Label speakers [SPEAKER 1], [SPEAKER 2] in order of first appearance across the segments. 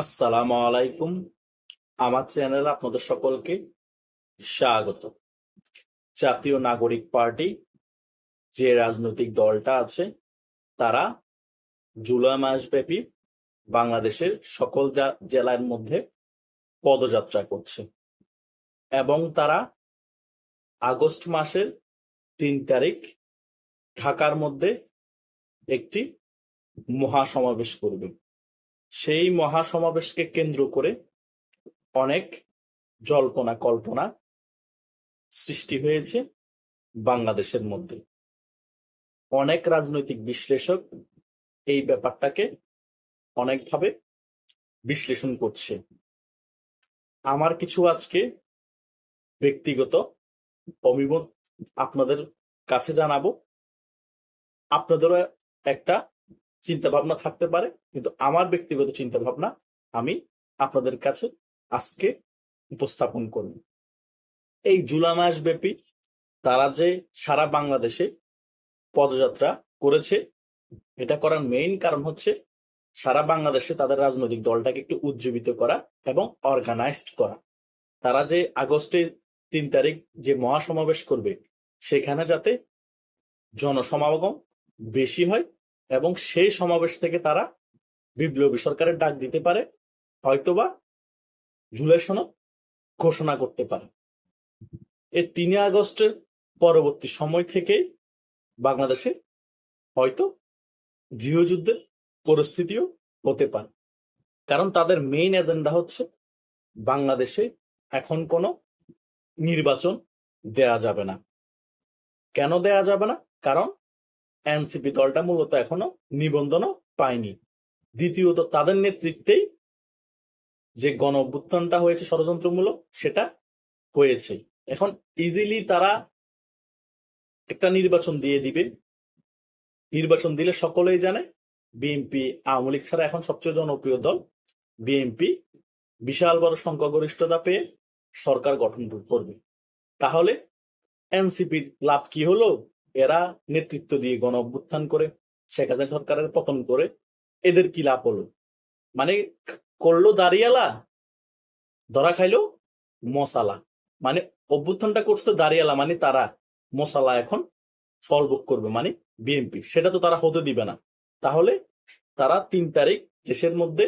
[SPEAKER 1] আসসালামু আলাইকুম। আমার চ্যানেলে আপনাদের সকলকে স্বাগত। জাতীয় নাগরিক পার্টি যে রাজনৈতিক দলটা আছে, তারা জুলাই মাসব্যাপী বাংলাদেশের সকল জেলার মধ্যে পদযাত্রা করছে এবং তারা আগস্ট মাসের তিন তারিখ ঢাকার মধ্যে একটি মহাসমাবেশ করবে। সেই মহাসমাবেশকে কেন্দ্র করে অনেক জল্পনা কল্পনা সৃষ্টি হয়েছে বাংলাদেশের মধ্যে। অনেক রাজনৈতিক বিশ্লেষক এই ব্যাপারটাকে অনেকভাবে বিশ্লেষণ করছে। আমার কিছু আজকে ব্যক্তিগত অভিমত আপনাদের কাছে জানাব। আপনাদেরও একটা চিন্তা ভাবনা থাকতে পারে, কিন্তু আমার ব্যক্তিগত চিন্তা ভাবনা আমি আপনাদের কাছে আজকে উপস্থাপন করব। এই জুলাই মাস ব্যাপী তারা যে সারা বাংলাদেশে পদযাত্রা করেছে, এটা করার মেইন কারণ হচ্ছে সারা বাংলাদেশে তাদের রাজনৈতিক দলটাকে একটু উজ্জীবিত করা এবং অর্গানাইজড করা। তারা যে আগস্টে তিন তারিখ যে মহাসমাবেশ করবে, সেখানে যাতে জনসমাগম বেশি হয় এবং সেই সমাবেশ থেকে তারা বিপ্লবী সরকারের ডাক দিতে পারে, হয়তোবা জুলাই সনদ ঘোষণা করতে পারে। এই তিন আগস্টের পরবর্তী সময় থেকে বাংলাদেশে হয়তো গৃহযুদ্ধের পরিস্থিতিও হতে পারে। কারণ তাদের মেইন এজেন্ডা হচ্ছে বাংলাদেশে এখন কোনো নির্বাচন দেয়া যাবে না। কেন দেয়া যাবে না? কারণ এনসিপি দলটা মূলত এখনও নিবন্ধনও পায়নি। দ্বিতীয়ত তাদের নেতৃত্বেই যে গণ অভ্যুত্থানটা হয়েছে ষড়যন্ত্রমূলক, সেটা হয়েছে। এখন ইজিলি তারা একটা নির্বাচন দিয়ে দিবে। নির্বাচন দিলে সকলেই জানে বিএনপি আওয়ামী লীগ ছাড়া এখন সবচেয়ে জনপ্রিয় দল বিএনপি বিশাল বড় সংখ্যাগরিষ্ঠতা পেয়ে সরকার গঠন করবে। তাহলে এনসিপির লাভ কি হলো? এরা নেতৃত্ব দিয়ে গণ অভ্যুত্থান করে, শেখ হাসিনা সরকারের পতন করে, এদের কি লাভ হলো? মানে করল দাঁড়িয়ালা, ধরা খাইলো মশালা। মানে অভ্যুত্থানটা করছে দাঁড়িয়ালা মানে তারা। মশালা এখন ফল ভোগ করবে মানে বিএনপি সেটা তো তারা হতে দিবে না। তাহলে তারা তিন তারিখ দেশের মধ্যে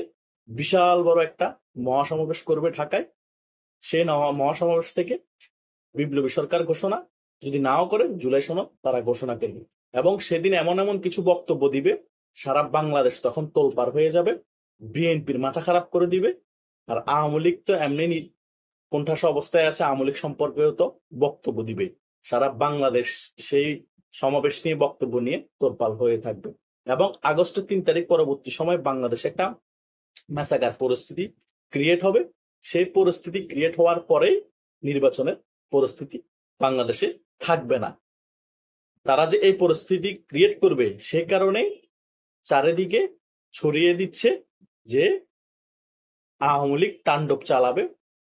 [SPEAKER 1] বিশাল বড় একটা মহাসমাবেশ করবে ঢাকায়। সেই মহাসমাবেশ থেকে বিপ্লবী সরকার ঘোষণা যদি নাও করে, জুলাই সনদ তারা ঘোষণা করবে এবং সেদিন এমন এমন কিছু বক্তব্য দিবে, সারা বাংলাদেশ তখন তোলপার হয়ে যাবে, বিএনপির মাথা খারাপ করে দিবে, আর আওয়ামী লীগ তো এমনি কোণঠাসা অবস্থায় আছে, আওয়ামী লীগ সম্পর্কেও তো বক্তব্য দিবে। সারা বাংলাদেশ সেই সমাবেশ নিয়ে বক্তব্য নিয়ে তোলপাল হয়ে থাকবে। এবং আগস্টের তিন তারিখ পরবর্তী সময় বাংলাদেশে একটা ম্যাসাগার পরিস্থিতি ক্রিয়েট হবে। সেই পরিস্থিতি ক্রিয়েট হওয়ার পরেই নির্বাচনের পরিস্থিতি বাংলাদেশে থাকবে না। তারা যে এই পরিস্থিতি ক্রিয়েট করবে, সেই কারণে চারিদিকে ছড়িয়ে দিচ্ছে যে আওয়ামী লীগ তাণ্ডব চালাবে,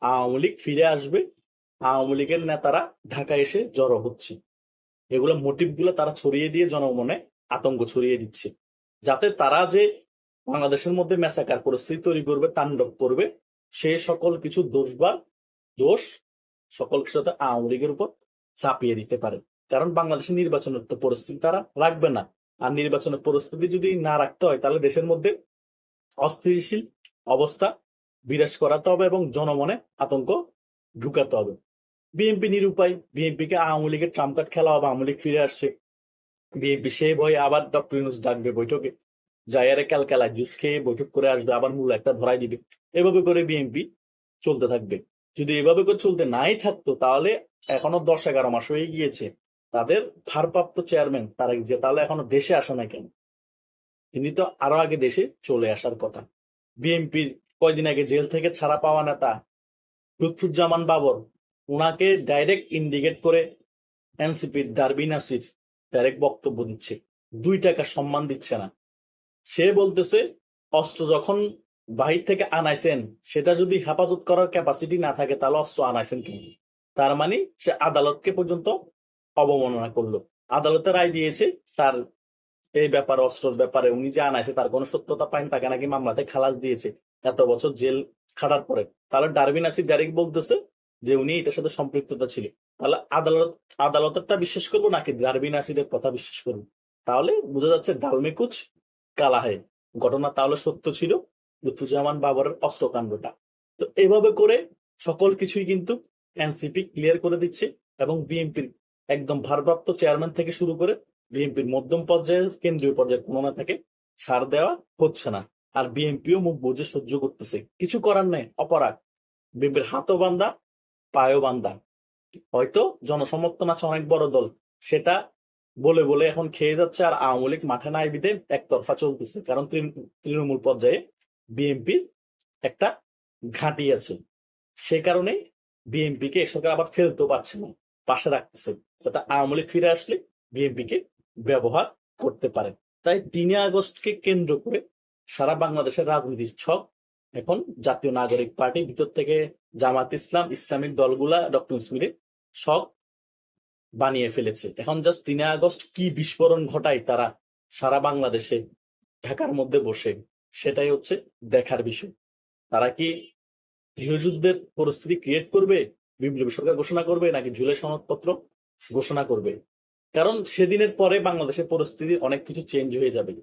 [SPEAKER 1] আওয়ামী লীগ ফিরে আসবে, আওয়ামী লীগের নেতারা ঢাকা এসে জড়ো হচ্ছে। এগুলো মোটিভগুলো তারা ছড়িয়ে দিয়ে জনমনে আতঙ্ক ছড়িয়ে দিচ্ছে। যাতে তারা যে বাংলাদেশের মধ্যে মেসাকার পরিস্থিতি তৈরি করবে, তাণ্ডব করবে, সে সকল কিছু দোষ বা দোষ সকল যাতে আওয়ামী লীগের উপর চাপিয়ে দিতে পারে। কারণ বাংলাদেশের নির্বাচনের তো পরিস্থিতি তারা রাখবে না। আর নির্বাচনের পরিস্থিতি যদি না রাখতে হয়, তাহলে দেশের মধ্যে অস্থিতিশীল অবস্থা বিরাজ করাতে হবে এবং জনমনে আতঙ্ক ঢুকাতে হবে। বিএনপি নিরুপায়। বিএনপিকে আওয়ামী লীগের ট্রাম্প কার্ড খেলা হবে, আওয়ামী লীগ ফিরে আসছে। বিএনপি সেই ভয়ে আবার ডক্টর ইউনুস ডাকবে বৈঠকে। জায়ারে ক্যালকালা জুস খেয়ে বৈঠক করে আসবে, আবার মূল একটা ধরাই দিবে। এভাবে করে বিএনপি চলতে থাকবে। যদি এভাবে করে চলতে নাই থাকতো, তাহলে এখনও দশ এগারো মাস হয়ে গিয়েছে। তাদের ভারপ্রাপ্ত চেয়ারম্যান তারা যে তাহলে এখনও দেশে আসে না কেন? তিনি তো আরও আগে দেশে চলে আসার কথা। বিএনপির কয়দিন আগে জেল থেকে ছাড়া পাওয়া নেতা লুৎফুজ্জামান বাবর ওনাকে ডাইরেক্ট ইন্ডিকেট করে এনসিপির ডারবি নাসির ডাইরেক্ট বক্তব্য দিচ্ছে। দুই টাকা সম্মান দিচ্ছে না। সে বলতেছে, অস্ত্র যখন বাহির থেকে আনাইছেন, সেটা যদি হেফাজত করার ক্যাপাসিটি না থাকে, তাহলে অস্ত্র আনাইছেন কেন তার মানে সে আদালতকে পর্যন্ত অবমাননা করল। আদালতে রায় দিয়েছে, তার এই ব্যাপারে, অস্ত্রের ব্যাপারে উনি যে আনাইছে, তার কোনো সত্যতা পাইন তাকে নাকি মামলাতে খালাস দিয়েছে। এত বছর জেল খাটার পরে। তাহলে ডারবিন আসিফ ডাইরেক্ট বলতেছে যে উনি এটার সাথে সম্পৃক্ততা ছিল। তাহলে আদালত আদালতেরটা বিশ্বাস করব নাকি ডারবিন আসিফের কথা বিশ্বাস করব? তাহলে বোঝা যাচ্ছে ডালমেকুচ কালাহে। ঘটনা তাহলে সত্য ছিল। লুৎফুজ্জামান বাবরের অস্ত্রকাণ্ডটা। তো এভাবে করে সকল কিছুই কিন্তু এনসিপি ক্লিয়ার করে দিচ্ছে এবং বিএনপির একদম ভারপ্রাপ্ত চেয়ারম্যান থেকে শুরু করে বিএনপির মধ্যম পর্যায়ে, কেন্দ্রীয় পর্যায়ে কোনো না থেকে ছাড় দেওয়া হচ্ছে না। আর বিএনপিও মুখ বুঝে সহ্য করতেছে। কিছু করার নেই, অপরাধ। বিএনপির হাতও বান্ধা পায়ও বান্ধা হয়তো জনসমর্থন আছে অনেক বড় দল। সেটা বলে বলে এখন খেয়ে যাচ্ছে আর আওয়ামী লীগ মাঠে নাই বিদে একতরফা চলতেছে। কারণ তৃণমূল পর্যায়ে বিএনপির একটা ঘাঁটি আছে। সে কারণে বিএনপি কে সরকার আবার ফেলতেও পারছে না, পাশে রাখতেছে সেটা আওয়ামী লীগ ফিরে আসলে বিএনপি কে ব্যবহার করতে পারে। তাই তিনই আগস্টকে কেন্দ্র করে সারা বাংলাদেশের রাজনীতির ছক এখন জাতীয় নাগরিক পার্টি, ভিতর থেকে জামাত ইসলাম, ইসলামিক দলগুলা, ডক্টর ইসমিরে ছক বানিয়ে ফেলেছে। এখন জাস্ট তিন আগস্ট কি বিস্ফোরণ ঘটায় তারা সারা বাংলাদেশে ঢাকার মধ্যে বসে। সেটাই হচ্ছে দেখার বিষয়। তারা কি গৃহযুদ্ধের পরিস্থিতি ক্রিয়েট করবে? বিপ্লবী সরকার ঘোষণা করবে নাকি জুলাই সনদপত্র ঘোষণা করবে? কারণ সেদিনের পরে বাংলাদেশের পরিস্থিতি অনেক কিছু চেঞ্জ হয়ে যাবে।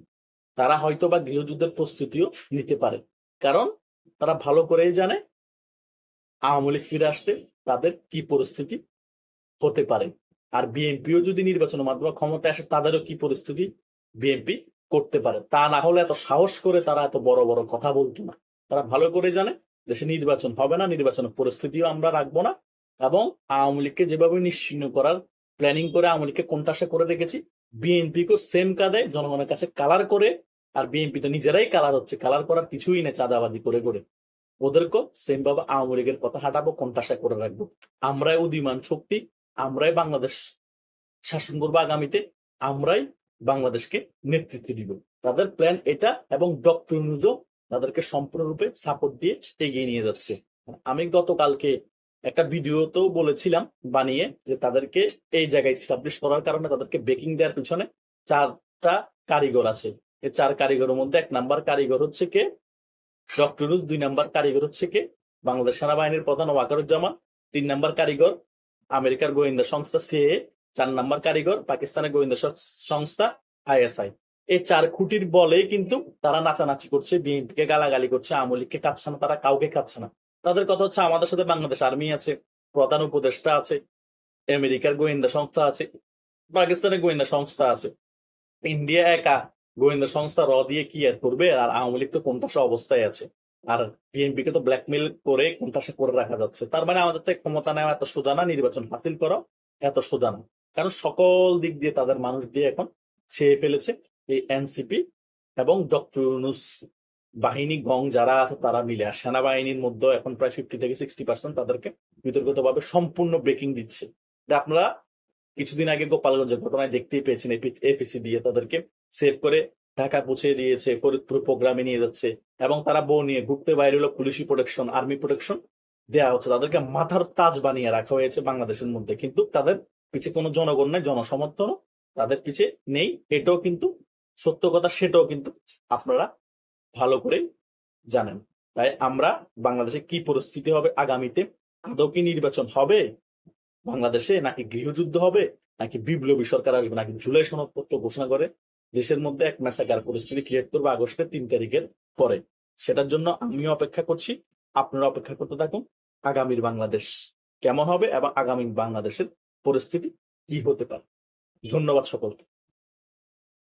[SPEAKER 1] তারা হয়তো বা গৃহযুদ্ধের প্রস্তুতিও নিতে পারে। কারণ তারা ভালো করেই জানে আওয়ামী লীগ ফিরে আসতে তাদের কি পরিস্থিতি হতে পারে। আর বিএনপিও যদি নির্বাচনের মাধ্যমে ক্ষমতায় আসে, তাদেরও কি পরিস্থিতি? বিএনপি করতে পারে। তা না হলে এত সাহস করে তারা এত বড় বড় কথা বলতো না। তারা ভালো করে জানে দেশে নির্বাচন হবে না, নির্বাচনের পরিস্থিতিও আমরা রাখব না এবং আওয়ামী লীগকে যেভাবে নিশ্চিন্ন করার প্ল্যানিং করে আওয়ামী লীগকে কোনটাসা করে রেখেছি, বিএনপিকেও সেম কাদে জনগণের কাছে কালার করে আর বিএনপি তো নিজেরাই কালার হচ্ছে কালার করার কিছুই নেই চাঁদাবাজি করে করে। ওদেরকেও সেম ভাবে আওয়ামী লীগের কথা হাঁটাবো কোনটাসা করে রাখব। আমরাই উদীমান শক্তি, আমরাই বাংলাদেশ শাসন করব আগামীতে, আমরাই বাংলাদেশকে নেতৃত্ব দিব। তাদের প্ল্যান এটা এবং ডক্টর নুজো তাদেরকে সম্পূর্ণরূপে সাপোর্ট দিয়ে এগিয়ে নিয়ে যাচ্ছে। আমি গতকালকে একটা ভিডিওতেও বলেছিলাম বানিয়ে যে তাদেরকে এই জায়গায় স্টাবলিশ করার কারণে তাদেরকে বেকিং দেওয়ার পিছনে চারটা কারিগর আছে। এই চার কারিগরের মধ্যে এক নাম্বার কারিগর হচ্ছে কে? ডক্টর দুই নাম্বার কারিগর হচ্ছে কে? বাংলাদেশ সেনাবাহিনীর প্রধান ওয়াকারুজ্জামান, তিন নাম্বার কারিগর আমেরিকার গোয়েন্দা সংস্থা সিএ চার নাম্বার কারিগর পাকিস্তানের গোয়েন্দা সংস্থা আইএসআই। এই চার খুঁটির বলে কিন্তু তারা নাচানাচি করছে বিএনপি কে গালাগালি করছে, আওয়ামী লীগকে কাটছে না, তারা কাউকে খাচ্ছে না। তাদের কথা হচ্ছে আমাদের সাথে বাংলাদেশ আর্মি আছে, প্রধান উপদেষ্টা আছে, আমেরিকার গোয়েন্দা সংস্থা আছে, পাকিস্তানের গোয়েন্দা সংস্থা আছে। ইন্ডিয়া একা গোয়েন্দা সংস্থা র দিয়ে কি আর করবে? আর আওয়ামী লীগ তো কোনটা অবস্থায় আছে। আর বিএনপি কে তো ব্ল্যাকমেল করে কোনটা করে রাখা যাচ্ছে। তার মানে আমাদের থেকে ক্ষমতা নেওয়া এত সোজা না, নির্বাচন হাসিল করা, এত সোজা না। কারণ সকল দিক দিয়ে তাদের মানুষ দিয়ে এখন ছেয়ে ফেলেছে এই এনসিপি এবং ডক্টর ইউনুস বাহিনী, গং যারা আছে তারা মিলে। আর সেনাবাহিনীর মধ্যে এখন প্রায় ফিফটি থেকে সিক্সটি পার্সেন্ট তাদেরকে বিতর্কিতভাবে সম্পূর্ণ ব্রেকিং দিচ্ছে। এটা আপনারা কিছুদিন আগে গোপালগঞ্জের ঘটনায় দেখতেই পেয়েছেন এপিসি দিয়ে তাদেরকে সেভ করে ঢাকা পৌঁছে দিয়েছে, ফরিদপুর প্রোগ্রামে নিয়ে যাচ্ছে এবং তারা বউ নিয়ে ঘুরতে বাইরে হলো পুলিশি প্রোটেকশন আর্মি প্রোটেকশন দেওয়া হচ্ছে। তাদেরকে মাথার তাজ বানিয়ে রাখা হয়েছে বাংলাদেশের মধ্যে। কিন্তু তাদের পিছে কোনো জনগণ নাই, জনসমর্থন তাদের পিছে নেই। এটাও কিন্তু সত্য কথা, সেটাও কিন্তু আপনারা ভালো করে জানেন। তাই আমরা বাংলাদেশে কি পরিস্থিতি হবে আগামীতে? আদৌ কি নির্বাচন হবে? বাংলাদেশে নাকি গৃহযুদ্ধ হবে? নাকি বিপ্লবী সরকার আসবে? নাকি জুলাই সনদপত্র ঘোষণা করে দেশের মধ্যে এক মেসাকার পরিস্থিতি ক্রিয়েট করবে আগস্টের তিন তারিখের পরে? সেটার জন্য আমিও অপেক্ষা করছি। আপনারা অপেক্ষা করতে থাকুন। আগামীর বাংলাদেশ কেমন হবে এবং আগামী বাংলাদেশের পরিস্থিতি কি হতে পারে? ধন্যবাদ সকলকে।